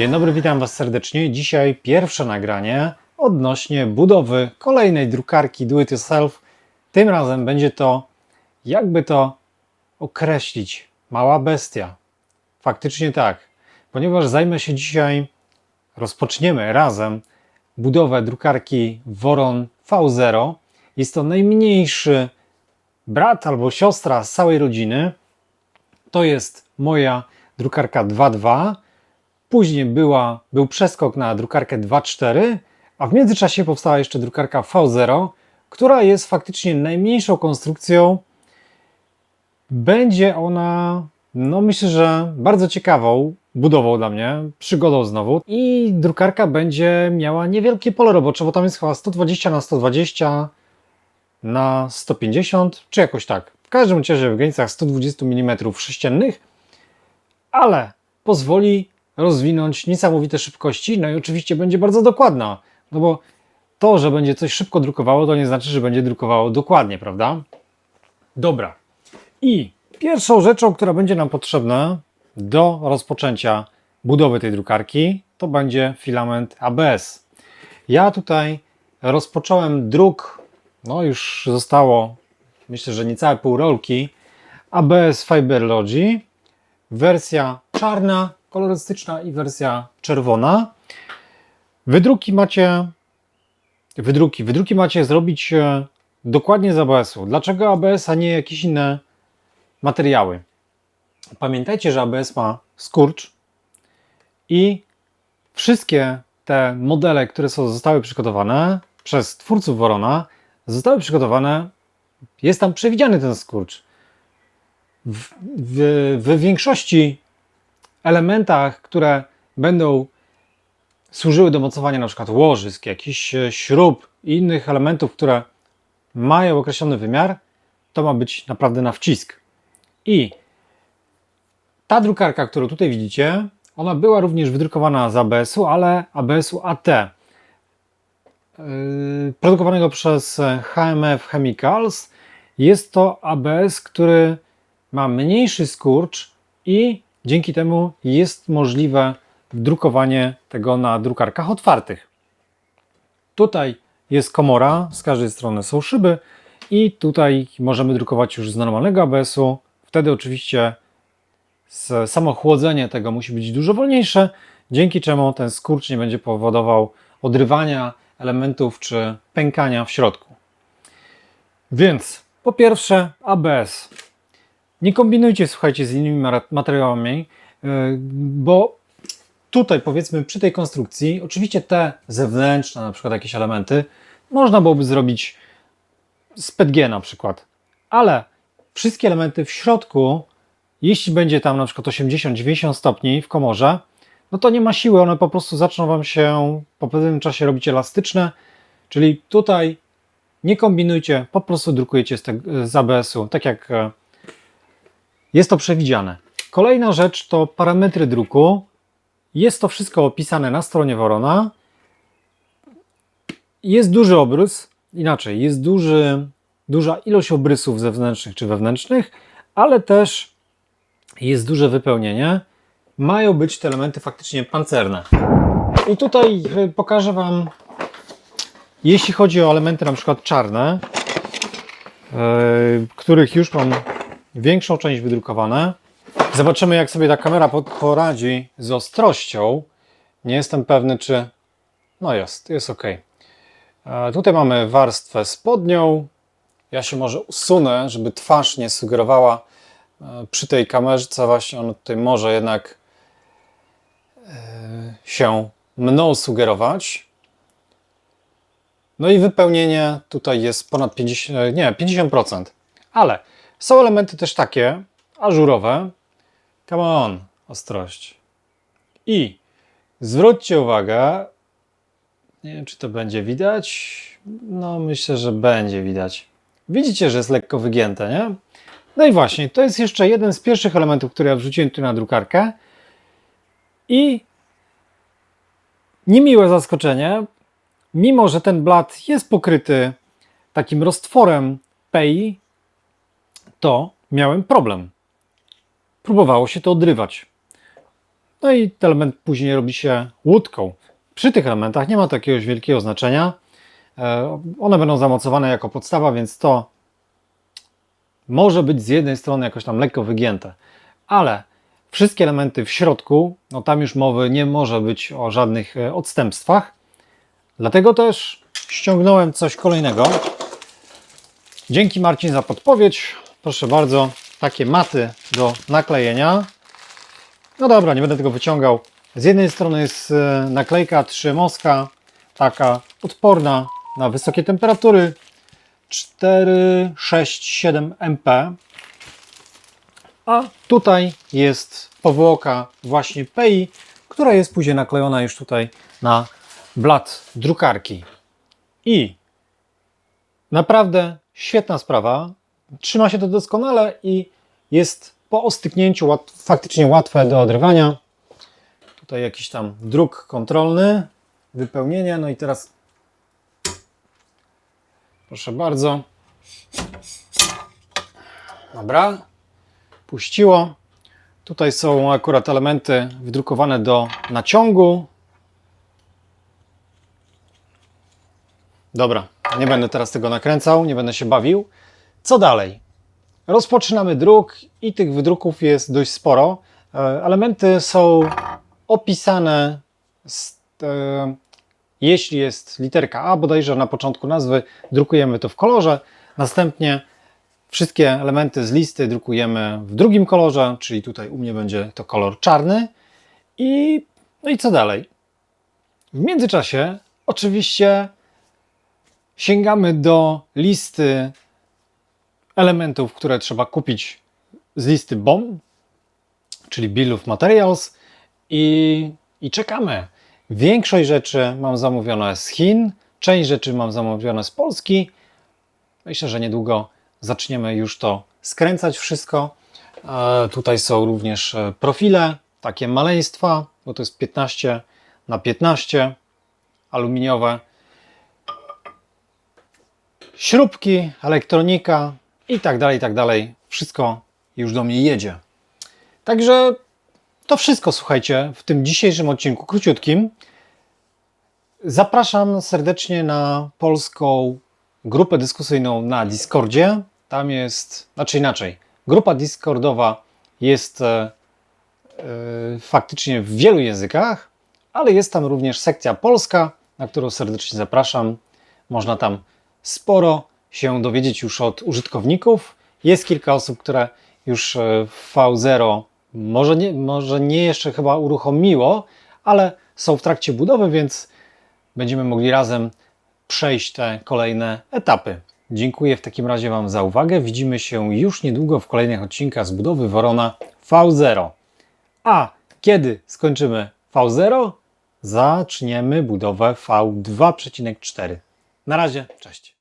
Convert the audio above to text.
Dzień dobry, witam Was serdecznie. Dzisiaj pierwsze nagranie odnośnie budowy kolejnej drukarki Do It Yourself. Tym razem będzie to, jakby to określić, mała bestia. Faktycznie tak, ponieważ zajmę się dzisiaj, rozpoczniemy razem budowę drukarki Voron V0. Jest to najmniejszy brat albo siostra z całej rodziny. To jest moja drukarka 2.2. Później była, był przeskok na drukarkę 2.4, a w międzyczasie powstała jeszcze drukarka V0, która jest faktycznie najmniejszą konstrukcją. Będzie ona, no myślę, że bardzo ciekawą budową dla mnie, przygodą znowu. I drukarka będzie miała niewielkie pole robocze, bo tam jest chyba 120 na 120 na 150, czy jakoś tak. W każdym razie w granicach 120 mm sześciennych, ale pozwoli rozwinąć niesamowite szybkości, no i oczywiście będzie bardzo dokładna, no bo to, że będzie coś szybko drukowało, to nie znaczy, że będzie drukowało dokładnie, prawda? Dobra. I pierwszą rzeczą, która będzie nam potrzebna do rozpoczęcia budowy tej drukarki, to będzie filament ABS. Ja tutaj rozpocząłem druk, no już zostało, myślę, że niecałe pół rolki, ABS Fiber Logi, wersja czarna, kolorystyczna i wersja czerwona. Wydruki macie, wydruki, wydruki macie zrobić e, dokładnie z ABS-u. Dlaczego ABS, a nie jakieś inne materiały? Pamiętajcie, że ABS ma skurcz i wszystkie te modele, które są, zostały przygotowane przez twórców Worona, zostały przygotowane, jest tam przewidziany ten skurcz. W, w, w większości elementach, które będą służyły do mocowania na przykład łożysk, jakichś e, śrub i innych elementów, które mają określony wymiar, to ma być naprawdę na wcisk. I ta drukarka, którą tutaj widzicie, ona była również wydrukowana z ABS-u, ale ABS-u AT, yy, produkowanego przez HMF Chemicals. Jest to ABS, który ma mniejszy skurcz i dzięki temu jest możliwe drukowanie tego na drukarkach otwartych. Tutaj jest komora, z każdej strony są szyby i tutaj możemy drukować już z normalnego ABS-u. Wtedy oczywiście samo chłodzenie tego musi być dużo wolniejsze, dzięki czemu ten skurcz nie będzie powodował odrywania elementów czy pękania w środku. Więc po pierwsze ABS. Nie kombinujcie, słuchajcie, z innymi materiałami, yy, bo tutaj powiedzmy przy tej konstrukcji, oczywiście te zewnętrzne, na przykład jakieś elementy, można byłoby zrobić z PETG na przykład, ale wszystkie elementy w środku, jeśli będzie tam na przykład 80-90 stopni w komorze, no to nie ma siły, one po prostu zaczną Wam się po pewnym czasie robić elastyczne, czyli tutaj nie kombinujcie, po prostu drukujecie z, z ABS-u, tak jak e, jest to przewidziane. Kolejna rzecz to parametry druku. Jest to wszystko opisane na stronie Worona. Jest duży obrys, inaczej, jest duży, duża ilość obrysów zewnętrznych czy wewnętrznych, ale też jest duże wypełnienie. Mają być te elementy faktycznie pancerne. I tutaj y, pokażę Wam, jeśli chodzi o elementy na przykład czarne, yy, których już mam większą część wydrukowane. Zobaczymy, jak sobie ta kamera poradzi z ostrością. Nie jestem pewny, czy. No jest, jest ok. Tutaj mamy warstwę spodnią. Ja się może usunę, żeby twarz nie sugerowała e, przy tej kamerze. Właśnie on tutaj może jednak e, się mną sugerować. No i wypełnienie tutaj jest ponad 50, e, nie, 50%. Ale są elementy też takie ażurowe. Come on, ostrość. I zwróćcie uwagę, nie wiem czy to będzie widać. No myślę, że będzie widać. Widzicie, że jest lekko wygięte, nie? No i właśnie, to jest jeszcze jeden z pierwszych elementów, który ja wrzuciłem tu na drukarkę. I niemiłe zaskoczenie, mimo że ten blat jest pokryty takim roztworem PEI, to miałem problem. Próbowało się to odrywać. No i ten element później robi się łódką. Przy tych elementach nie ma to jakiegoś wielkiego znaczenia. E, One będą zamocowane jako podstawa, więc to może być z jednej strony jakoś tam lekko wygięte, ale wszystkie elementy w środku, no tam już mowy nie może być o żadnych e, odstępstwach. Dlatego też ściągnąłem coś kolejnego. Dzięki Marcin za podpowiedź. Proszę bardzo, takie maty do naklejenia. No dobra, nie będę tego wyciągał. Z jednej strony jest e, naklejka 3 moska, taka odporna na wysokie temperatury. 4, 6, 7 MP. A tutaj jest powłoka właśnie PI, która jest później naklejona już tutaj na blat drukarki. I naprawdę świetna sprawa. Trzyma się to doskonale i jest po ostyknięciu łat, faktycznie łatwe do odrywania. Tutaj jakiś tam druk kontrolny, wypełnienie. No i teraz proszę bardzo. Dobra, puściło. Tutaj są akurat elementy wydrukowane do naciągu. Dobra, nie będę teraz tego nakręcał, nie będę się bawił. Co dalej? Rozpoczynamy druk i tych wydruków jest dość sporo. E, Elementy są opisane, z, e, jeśli jest literka A, bodajże na początku nazwy, drukujemy to w kolorze. Następnie wszystkie elementy z listy drukujemy w drugim kolorze, czyli tutaj u mnie będzie to kolor czarny. I, no i co dalej? W międzyczasie oczywiście sięgamy do listy elementów, które trzeba kupić z listy BOM, czyli Bill of Materials i, i czekamy. Większość rzeczy mam zamówione z Chin, część rzeczy mam zamówione z Polski. Myślę, że niedługo zaczniemy już to skręcać wszystko. E, tutaj są również e, profile, takie maleństwa, bo to jest 15 na 15 aluminiowe śrubki, elektronika i tak dalej, i tak dalej. Wszystko już do mnie jedzie. Także to wszystko, słuchajcie, w tym dzisiejszym odcinku króciutkim. Zapraszam serdecznie na polską grupę dyskusyjną na Discordzie. Tam jest, znaczy inaczej, grupa Discordowa jest e, e, faktycznie w wielu językach, ale jest tam również sekcja polska, na którą serdecznie zapraszam. Można tam sporo się dowiedzieć już od użytkowników. Jest kilka osób, które już e, V0 może nie, może nie jeszcze chyba uruchomiło, ale są w trakcie budowy, więc będziemy mogli razem przejść te kolejne etapy. Dziękuję w takim razie Wam za uwagę. Widzimy się już niedługo w kolejnych odcinkach z budowy Worona V0. A kiedy skończymy V0, zaczniemy budowę V2,4. Na razie, cześć.